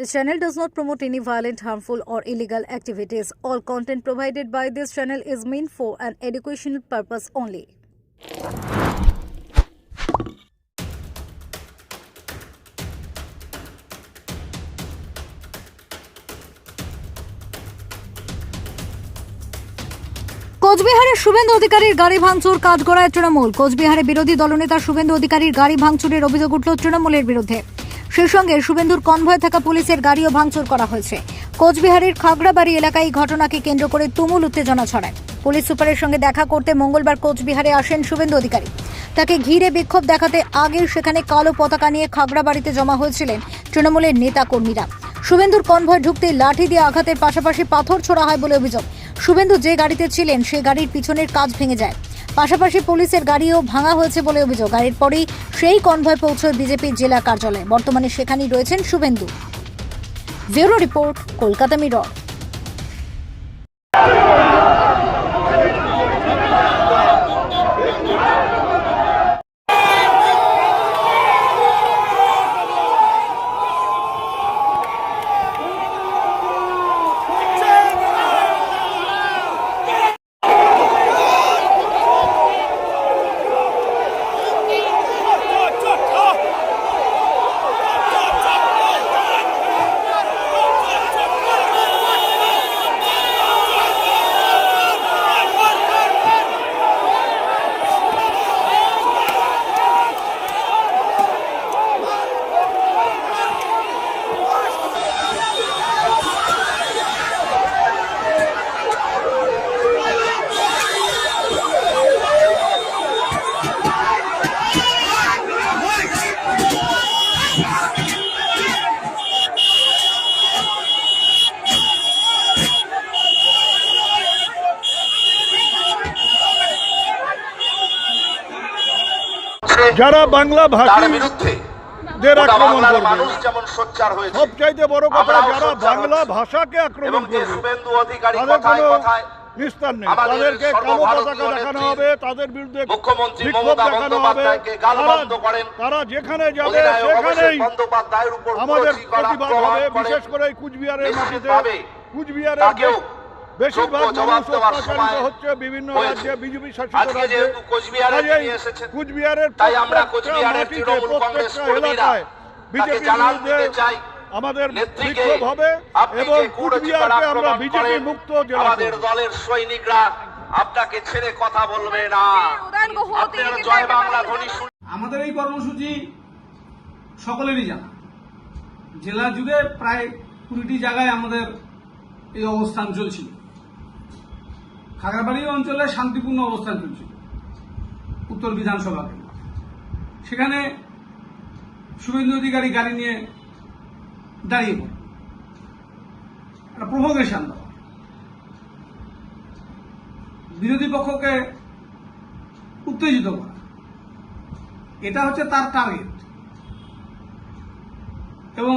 This channel does not promote any violent, harmful, or illegal activities. All content provided by this channel is meant for an educational purpose only. কোচবিহারের শুভেন্দু অধিকারীর গাড়ি ভাঙচুর কাঠগড়ায় তৃণমূল কোচবিহারে বিরোধী দলনেতা শুভেন্দু অধিকারীর গাড়ি ভাঙচুরের অভিযোগ উঠল তৃণমূলের বিরুদ্ধে সেই সঙ্গে শুভেন্দুর কনভয়ে থাকা পুলিশের গাড়িও ভাঙচুর করা হয়েছে। কোচবিহারের খাগড়াবাড়ি এলাকায় এই ঘটনাকে কেন্দ্র করে তুমুল উত্তেজনা ছড়ায়। পুলিশ সুপারের সঙ্গে দেখা করতে মঙ্গলবার কোচবিহারে আসেন শুভেন্দু অধিকারী। তাকে ঘিরে বিক্ষোভ দেখাতে আগে সেখানে কালো পতাকা নিয়ে খাগড়াবাড়িতে জমা হয়েছিলেন তৃণমূলের নেতা কর্মীরা শুভেন্দুর কনভয় ঢুকতে লাঠি দিয়ে আঘাতের পাশাপাশি পাথর ছোড়া হয় বলে অভিযোগ। শুভেন্দু যে গাড়িতে ছিলেন, সেই গাড়ির পিছনের কাজ ভেঙে যায়। পাশাপাশি পুলিশের গাড়িও ভাঙা হয়েছে বলে অভিযোগ। গাড়ির এরপরেই সেই কনভয় পৌঁছয় বিজেপির জেলা কার্যালয়ে। বর্তমানে সেখানেই রয়েছেন Suvendu. Bureau report, Kolkata Mirror. যারা বাংলা ভাষী দের আক্রমণ করবে। মানুষ যেমন সোচ্চার হয়েছে সবচাইতে বড় কথা যারা বাংলা ভাষাকে আক্রমণ করবে তাদের কোনো নিস্তার নেই। তাদেরকে কালো পতাকা দেখানো হবে তাদের বিরুদ্ধে বিক্ষোভ দেখানো হবে। তারা- যেখানে যাবে সেখানেই আমাদের প্রতিবাদ হবে বিশেষ করে। কুচবিহারের মাটিতে। কুচবিহারের বেশিরভাগ জবাব দেওয়ার সময় হচ্ছে বিভিন্ন রাজ্যে বিজেপি শাসিত রাজ্যে। কোচবিহারে কাজেই তিনি এসেছেন, কুচবিহারের তাই আমরা কোচবিহারের তৃণমূল কংগ্রেস কর্মীরা চাই। আমাদের বিক্ষোভ হবে এবং কুচবিহারকে আমরা বিজেপি মুক্ত জেলা আমাদের দলের সৈনিকরা আপনাকে ছেড়ে কথা বলবে না। আপনারা জয় বাংলা ধ্বনি আমাদের এই কর্মসূচি সকলেরই জানা। জেলা জুড়ে প্রায় কুড়িটি জায়গায় আমাদের এই অবস্থান চলছিল। খাগড়াবাড়ি অঞ্চলে শান্তিপূর্ণ অবস্থান চলছিল, উত্তর বিধানসভা। সেখানে শুভেন্দু অধিকারী গাড়ি নিয়ে দাঁড়িয়ে পড়ে। একটা প্রভোকেশন দেওয়া। বিরোধী পক্ষকে উত্তেজিত করা। এটা হচ্ছে তার টার্গেট এবং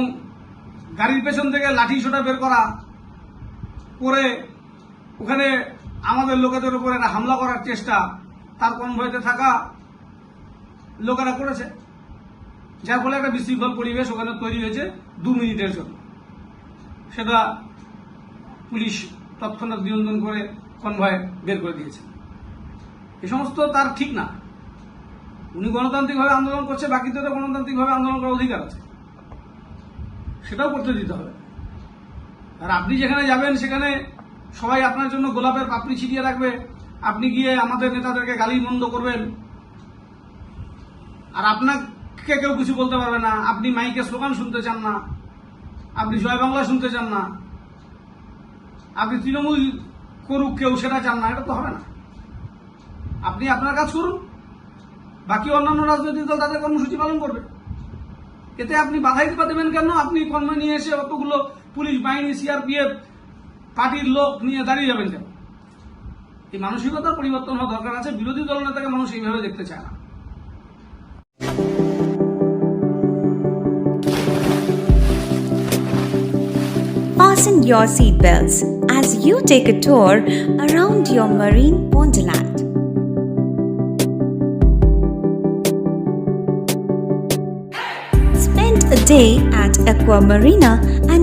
গাড়ির পেছন থেকে লাঠি সোটা বের করা, করে ওখানে আমাদের লোকেদের উপর একটা হামলা করার চেষ্টা, তার কনভয়েতে থাকা লোকেরা করেছে। যার ফলে একটা বিশৃঙ্খল পরিবেশ ওখানে তৈরি হয়েছে দু মিনিটের জন্য। সেটা পুলিশ তৎক্ষণাৎ নিয়ন্ত্রণ করে কনভয় বের করে দিয়েছে। এ সমস্ত তার ঠিক না। উনি গণতান্ত্রিকভাবে আন্দোলন করছে বাকিদের তো গণতান্ত্রিকভাবে আন্দোলন করার অধিকার আছে। সেটাও করতে দিতে হবে। আর আপনি যেখানে যাবেন, সেখানে সবাই আপনার জন্য গোলাপের পাপড়ি ছিটিয়ে রাখবে। আপনি গিয়ে আমাদের নেতাদেরকে গালি মন্দ করবেন। আর আপনাকে কেউ কিছু বলতে পারবে না। আপনি মাইকে স্লোগান শুনতে চান না। আপনি জয় বাংলা শুনতে চান না। আপনি তৃণমূল করুক, কেউ সেটা চান না। এটা তো হবে না। আপনি আপনার কাজ করুন। বাকি অন্যান্য রাজনৈতিক দল তাদের কর্মসূচি পালন করবে। এতে আপনি বাধাই দিতে দেবেন কেন? আপনি কর্ম নিয়ে এসে অতগুলো পুলিশ, বাহিনী সিআরপিএফ পার্টির লোক নিয়ে দাঁড়িয়ে যাবেন কেন এই মানসিকতার পরিবর্তন হওয়া দরকার আছে বিরোধী দল নেতাকে মানুষ এইভাবে দেখতে চায় না Fasten your seatbelts as you take a tour around your marine wonderland. Spend a day at Aqua Marina and